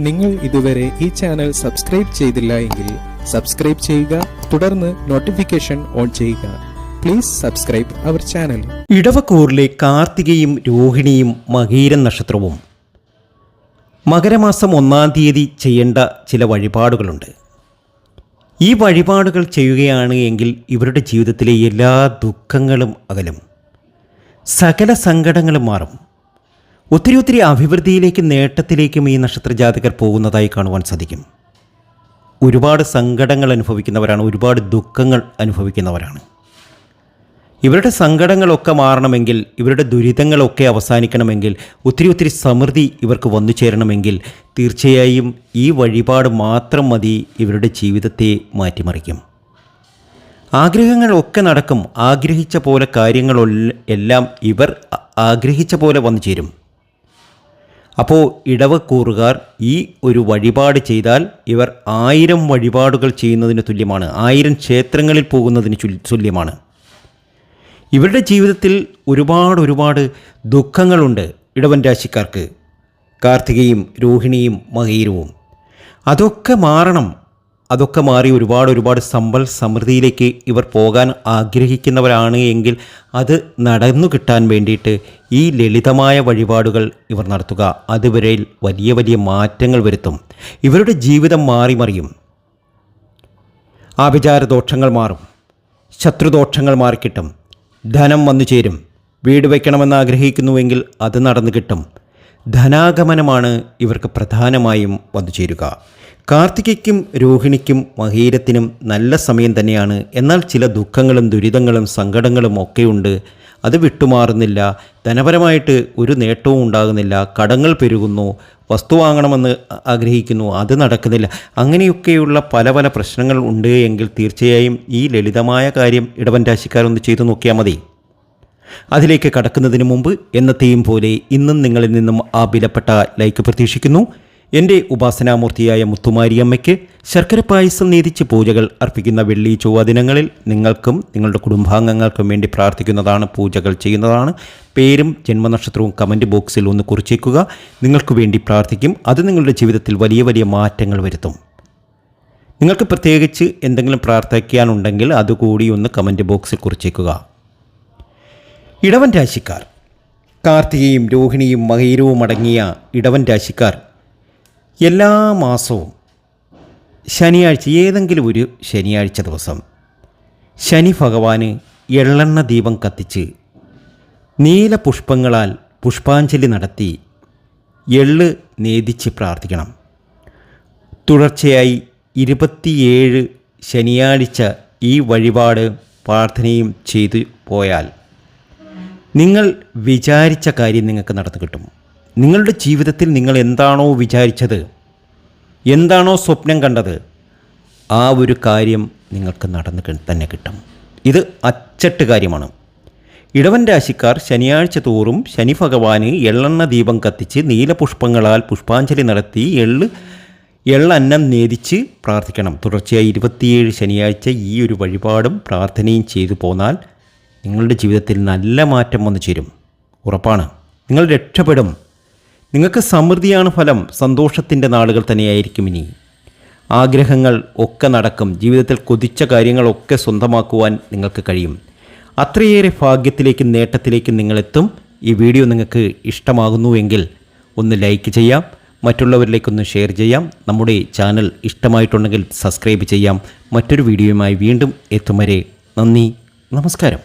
നിങ്ങൾ ഇതുവരെ ഈ ചാനൽ സബ്സ്ക്രൈബ് ചെയ്തില്ല എങ്കിൽ സബ്സ്ക്രൈബ് ചെയ്യുക തുടർന്ന് നോട്ടിഫിക്കേഷൻ ഓൺ ചെയ്യുക. പ്ലീസ് സബ്സ്ക്രൈബ് അവർ ചാനൽ ഇടവക്കൂറിലെ കാർത്തികയും രോഹിണിയും മകീരൻ നക്ഷത്രവും. മകരമാസം ഒന്നാം തീയതി ചെയ്യേണ്ട ചില വഴിപാടുകളുണ്ട്. ഈ വഴിപാടുകൾ ചെയ്യുകയാണ് എങ്കിൽ ഇവരുടെ ജീവിതത്തിലെ എല്ലാ ദുഃഖങ്ങളും അകലും. സകല സങ്കടങ്ങളും മാറും. ഒത്തിരി ഒത്തിരി അഭിവൃദ്ധിയിലേക്കും നേട്ടത്തിലേക്കും ഈ നക്ഷത്രജാതകർ പോകുന്നതായി കാണുവാൻ സാധിക്കും. ഒരുപാട് സങ്കടങ്ങൾ അനുഭവിക്കുന്നവരാണ് ഒരുപാട് ദുഃഖങ്ങൾ അനുഭവിക്കുന്നവരാണ്. ഇവരുടെ സങ്കടങ്ങളൊക്കെ മാറണമെങ്കിൽ ഇവരുടെ ദുരിതങ്ങളൊക്കെ അവസാനിക്കണമെങ്കിൽ ഒത്തിരി ഒത്തിരി സമൃദ്ധി ഇവർക്ക് വന്നു ചേരണമെങ്കിൽ തീർച്ചയായും ഈ വഴിപാട് മാത്രം മതി ഇവരുടെ ജീവിതത്തെ മാറ്റിമറിക്കും. ആഗ്രഹങ്ങളൊക്കെ നടക്കും. ആഗ്രഹിച്ച പോലെ കാര്യങ്ങൾ എല്ലാം ഇവർ ആഗ്രഹിച്ച പോലെ വന്നു ചേരും. അപ്പോൾ ഇടവക്കൂറുകാർ ഈ ഒരു വഴിപാട് ചെയ്താൽ ഇവർ ആയിരം വഴിപാടുകൾ ചെയ്യുന്നതിന് തുല്യമാണ്. ആയിരം ക്ഷേത്രങ്ങളിൽ പോകുന്നതിന് തുല്യമാണ്. ഇവരുടെ ജീവിതത്തിൽ ഒരുപാട് ഒരുപാട് ദുഃഖങ്ങളുണ്ട് ഇടവൻ രാശിക്കാർക്ക്. കാർത്തികയും രോഹിണിയും മഹീരവും അതൊക്കെ മാറണം. അതൊക്കെ മാറി ഒരുപാട് ഒരുപാട് സമ്പൽ സമൃദ്ധിയിലേക്ക് ഇവർ പോകാൻ ആഗ്രഹിക്കുന്നവരാണ് എങ്കിൽ അത് നടന്നു കിട്ടാൻ വേണ്ടിയിട്ട് ഈ ലളിതമായ വഴിപാടുകൾ ഇവർ നടത്തുക. അതുവരെ വലിയ വലിയ മാറ്റങ്ങൾ വരുത്തും. ഇവരുടെ ജീവിതം മാറി മറിയും. ആഭിചാര ദോഷങ്ങൾ മാറും. ശത്രുദോഷങ്ങൾ മാറിക്കിട്ടും. ധനം വന്നു ചേരും. വീട് വയ്ക്കണമെന്ന് ആഗ്രഹിക്കുന്നുവെങ്കിൽ അത് നടന്നു കിട്ടും. ധനാഗമനമാണ് ഇവർക്ക് പ്രധാനമായും വന്നു ചേരുക. കാർത്തികയ്ക്കും രോഹിണിക്കും മഹീരത്തിനും നല്ല സമയം തന്നെയാണ്. എന്നാൽ ചില ദുഃഖങ്ങളും ദുരിതങ്ങളും സങ്കടങ്ങളും ഒക്കെയുണ്ട്. അത് വിട്ടുമാറുന്നില്ല. ധനപരമായിട്ട് ഒരു നേട്ടവും ഉണ്ടാകുന്നില്ല. കടങ്ങൾ പെരുകുന്നു. വസ്തു വാങ്ങണമെന്ന് ആഗ്രഹിക്കുന്നു. അത് നടക്കുന്നില്ല. അങ്ങനെയൊക്കെയുള്ള പല പല പ്രശ്നങ്ങൾ ഉണ്ട് എങ്കിൽ തീർച്ചയായും ഈ ലളിതമായ കാര്യം ഇടവൻ രാശിക്കാരൊന്ന് ചെയ്തു നോക്കിയാൽ മതി. അതിലേക്ക് കടക്കുന്നതിന് മുമ്പ് എന്നത്തെയും പോലെ ഇന്നും നിങ്ങളിൽ നിന്നും ആ വിലപ്പെട്ട ലൈക്ക് പ്രതീക്ഷിക്കുന്നു. എന്റെ ഉപാസനാമൂർത്തിയായ മുത്തുമാരിയമ്മയ്ക്ക് ശർക്കര പായസം നീതിച്ച് പൂജകൾ അർപ്പിക്കുന്ന വെള്ളി ചൊവ്വ ദിനങ്ങളിൽ നിങ്ങൾക്കും നിങ്ങളുടെ കുടുംബാംഗങ്ങൾക്കും വേണ്ടി പ്രാർത്ഥിക്കുന്നതാണ് പൂജകൾ ചെയ്യുന്നതാണ്. പേരും ജന്മനക്ഷത്രവും കമന്റ് ബോക്സിൽ ഒന്ന് കുറിച്ചേക്കുക. നിങ്ങൾക്ക് വേണ്ടി പ്രാർത്ഥിക്കും. അത് നിങ്ങളുടെ ജീവിതത്തിൽ വലിയ വലിയ മാറ്റങ്ങൾ വരുത്തും. നിങ്ങൾക്ക് പ്രത്യേകിച്ച് എന്തെങ്കിലും പ്രാർത്ഥിക്കാനുണ്ടെങ്കിൽ അതുകൂടി ഒന്ന് കമന്റ് ബോക്സിൽ കുറിച്ചേക്കുക. ഇടവൻ രാശിക്കാർ. കാർത്തികയും രോഹിണിയും മകീരവും അടങ്ങിയ ഇടവൻ രാശിക്കാർ എല്ലാ മാസവും ശനിയാഴ്ച ഏതെങ്കിലും ഒരു ശനിയാഴ്ച ദിവസം ശനി ഭഗവാന് എള്ളെണ്ണ ദീപം കത്തിച്ച് നീല പുഷ്പങ്ങളാൽ പുഷ്പാഞ്ജലി നടത്തി എള്ള് നേദിച്ച് പ്രാർത്ഥിക്കണം. തുടർച്ചയായി ഇരുപത്തിയേഴ് ശനിയാഴ്ച ഈ വഴിപാട് പ്രാർത്ഥനയും ചെയ്തു പോയാൽ നിങ്ങൾ വിചാരിച്ച കാര്യം നിങ്ങൾക്ക് നടന്നു കിട്ടും. നിങ്ങളുടെ ജീവിതത്തിൽ നിങ്ങൾ എന്താണോ വിചാരിച്ചത് എന്താണോ സ്വപ്നം കണ്ടത് ആ ഒരു കാര്യം നിങ്ങൾക്ക് നടന്ന് തന്നെ കിട്ടും. ഇത് അച്ചട്ട് കാര്യമാണ്. ഇടവൻ രാശിക്കാർ ശനിയാഴ്ച തോറും ശനി ഭഗവാന് എള്ളെണ്ണ ദീപം കത്തിച്ച് നീലപുഷ്പങ്ങളാൽ പുഷ്പാഞ്ജലി നടത്തി എള്ള് എള്ളന്നം നേദിച്ച് പ്രാർത്ഥിക്കണം. തുടർച്ചയായി ഇരുപത്തിയേഴ് ശനിയാഴ്ച ഈ ഒരു വഴിപാടും പ്രാർത്ഥനയും ചെയ്തു പോന്നാൽ നിങ്ങളുടെ ജീവിതത്തിൽ നല്ല മാറ്റം വന്നു ചേരും. ഉറപ്പാണ്. നിങ്ങൾ രക്ഷപ്പെടും. നിങ്ങൾക്ക് സമൃദ്ധിയാണ് ഫലം. സന്തോഷത്തിന്റെ നാളുകൾ തന്നെയായിരിക്കും ഇനി. ആഗ്രഹങ്ങൾ ഒക്കെ നടക്കും. ജീവിതത്തിൽ കൊതിച്ച കാര്യങ്ങളൊക്കെ സ്വന്തമാക്കുവാൻ നിങ്ങൾക്ക് കഴിയും. അത്രയേറെ ഭാഗ്യത്തിലേക്കും നേട്ടത്തിലേക്കും നിങ്ങളെത്തും. ഈ വീഡിയോ നിങ്ങൾക്ക് ഇഷ്ടമാകുന്നുവെങ്കിൽ ഒന്ന് ലൈക്ക് ചെയ്യാം. മറ്റുള്ളവരിലേക്കൊന്ന് ഷെയർ ചെയ്യാം. നമ്മുടെ ചാനൽ ഇഷ്ടമായിട്ടുണ്ടെങ്കിൽ സബ്സ്ക്രൈബ് ചെയ്യാം. മറ്റൊരു വീഡിയോയുമായി വീണ്ടും എത്തും വരെ നന്ദി. നമസ്കാരം.